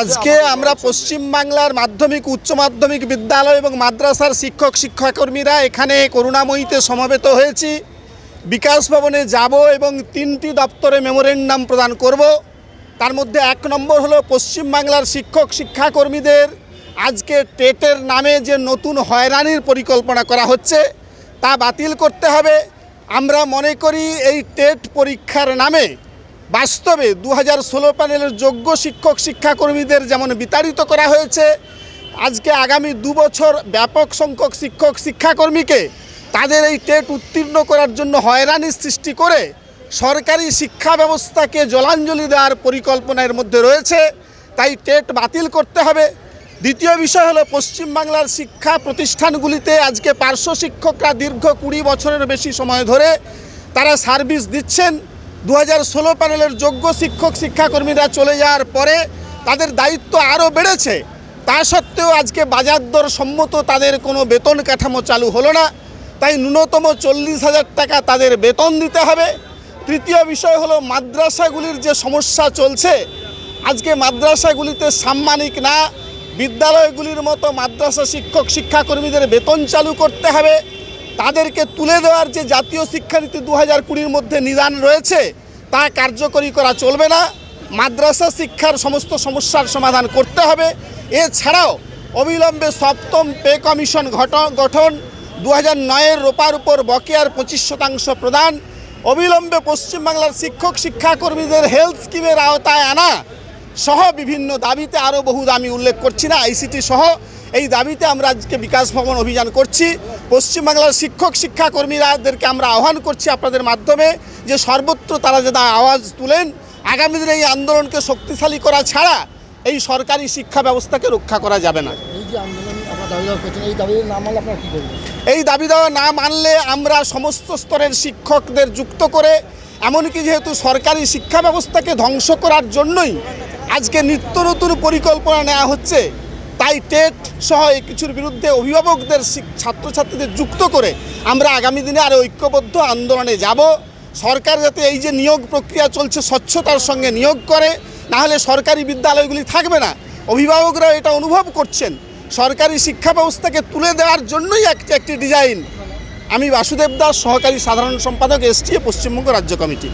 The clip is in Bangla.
আজকে আমরা পশ্চিম বাংলার মাধ্যমিক, উচ্চ মাধ্যমিক বিদ্যালয় এবং মাদ্রাসার শিক্ষক, শিক্ষাকর্মীরা এখানে করুণাময়ীতে সমবেত হয়েছি। বিকাশ ভবনে যাব এবং তিনটি দপ্তরে মেমোরেন্ডাম প্রদান করব। তার মধ্যে এক নম্বর হলো পশ্চিম বাংলার শিক্ষক, শিক্ষাকর্মীদের আজকে টেটের নামে যে নতুন হয়রানির পরিকল্পনা করা হচ্ছে তা বাতিল করতে হবে। আমরা মনে করি এই টেট পরীক্ষার নামে বাস্তবে দু হাজার ষোলো প্যানেলের যোগ্য শিক্ষক শিক্ষাকর্মীদের যেমন বিতাড়িত করা হয়েছে, আজকে আগামী দু বছর ব্যাপক সংখ্যক শিক্ষক শিক্ষাকর্মীকে তাদের এই টেট উত্তীর্ণ করার জন্য হয়রানি সৃষ্টি করে সরকারি শিক্ষা ব্যবস্থাকে জলাঞ্জলি দেওয়ার পরিকল্পনার মধ্যে রয়েছে। তাই টেট বাতিল করতে হবে। দ্বিতীয় বিষয় হলো পশ্চিমবাংলার শিক্ষা প্রতিষ্ঠানগুলিতে আজকে পার্শ্ব শিক্ষকরা দীর্ঘ কুড়ি বছরের বেশি সময় ধরে তারা সার্ভিস দিচ্ছেন। দু হাজার ষোলো প্যানেলের যোগ্য শিক্ষক, শিক্ষাকর্মীরা চলে যাওয়ার পরে তাদের দায়িত্ব আরও বেড়েছে। তা সত্ত্বেও আজকে বাজার দর সম্মত তাদের কোনো বেতন কাঠামো চালু হলো না। তাই ন্যূনতম চল্লিশ হাজার টাকা তাদের বেতন দিতে হবে। তৃতীয় বিষয় হলো মাদ্রাসাগুলির যে সমস্যা চলছে, আজকে মাদ্রাসাগুলিতে সাম্মানিক না বিদ্যালয়গুলির মতো মাদ্রাসা শিক্ষক শিক্ষাকর্মীদের বেতন চালু করতে হবে। তাদেরকে তুলে দেওয়ার যে জাতীয় শিক্ষানীতি দু হাজার কুড়ির মধ্যে নিদান রয়েছে, তা কার্যকরী করা চলবে না। মাদ্রাসা শিক্ষার সমস্ত সমস্যার সমাধান করতে হবে। এছাড়াও অবিলম্বে সপ্তম পে কমিশন গঠন দু হাজার নয়ের রোপার উপর বকেয়ার পঁচিশ শতাংশ প্রদান। অবিলম্বে পশ্চিমবাংলার শিক্ষক শিক্ষাকর্মীদের হেলথ স্কিমের আওতায় আনা। সহ বিভিন্ন দাবিতে আরও বহু দামি উল্লেখ করছি না আইসিটি সহ। এই দাবিতে আমরা আজকে বিকাশ ভবন অভিযান করছি। পশ্চিমবাংলার শিক্ষক শিক্ষাকর্মীরাদেরকে আমরা আহ্বান করছি আপনাদের মাধ্যমে যে সর্বত্র তারা যেন আওয়াজ তুলেন। আগামী দিনে এই আন্দোলনকে শক্তিশালী করা ছাড়া এই সরকারি শিক্ষা ব্যবস্থাকে রক্ষা করা যাবে না। এই দাবি দেওয়া না মানলে আমরা সমস্ত স্তরের শিক্ষকদের যুক্ত করে এমনকি যেহেতু সরকারি শিক্ষা ব্যবস্থাকে ধ্বংস করার জন্যই আজকে নিত্য নতুন পরিকল্পনা নেওয়া হচ্ছে। তাই টেট সহ এই কিছুর বিরুদ্ধে অভিভাবকদের ছাত্রছাত্রীদের যুক্ত করে আমরা আগামী দিনে আরও ঐক্যবদ্ধ আন্দোলনে যাব। সরকার যাতে এই যে নিয়োগ প্রক্রিয়া চলছে, স্বচ্ছতার সঙ্গে নিয়োগ করে, না হলে সরকারি বিদ্যালয়গুলি থাকবে না। অভিভাবকরা এটা অনুভব করছেন। সরকারি শিক্ষা ব্যবস্থাকে তুলে দেওয়ার জন্যই একটি একটি ডিজাইন। আমি বাসুদেব দাস, সহকারী সাধারণ সম্পাদক এসটিএ পশ্চিমবঙ্গ রাজ্য কমিটি।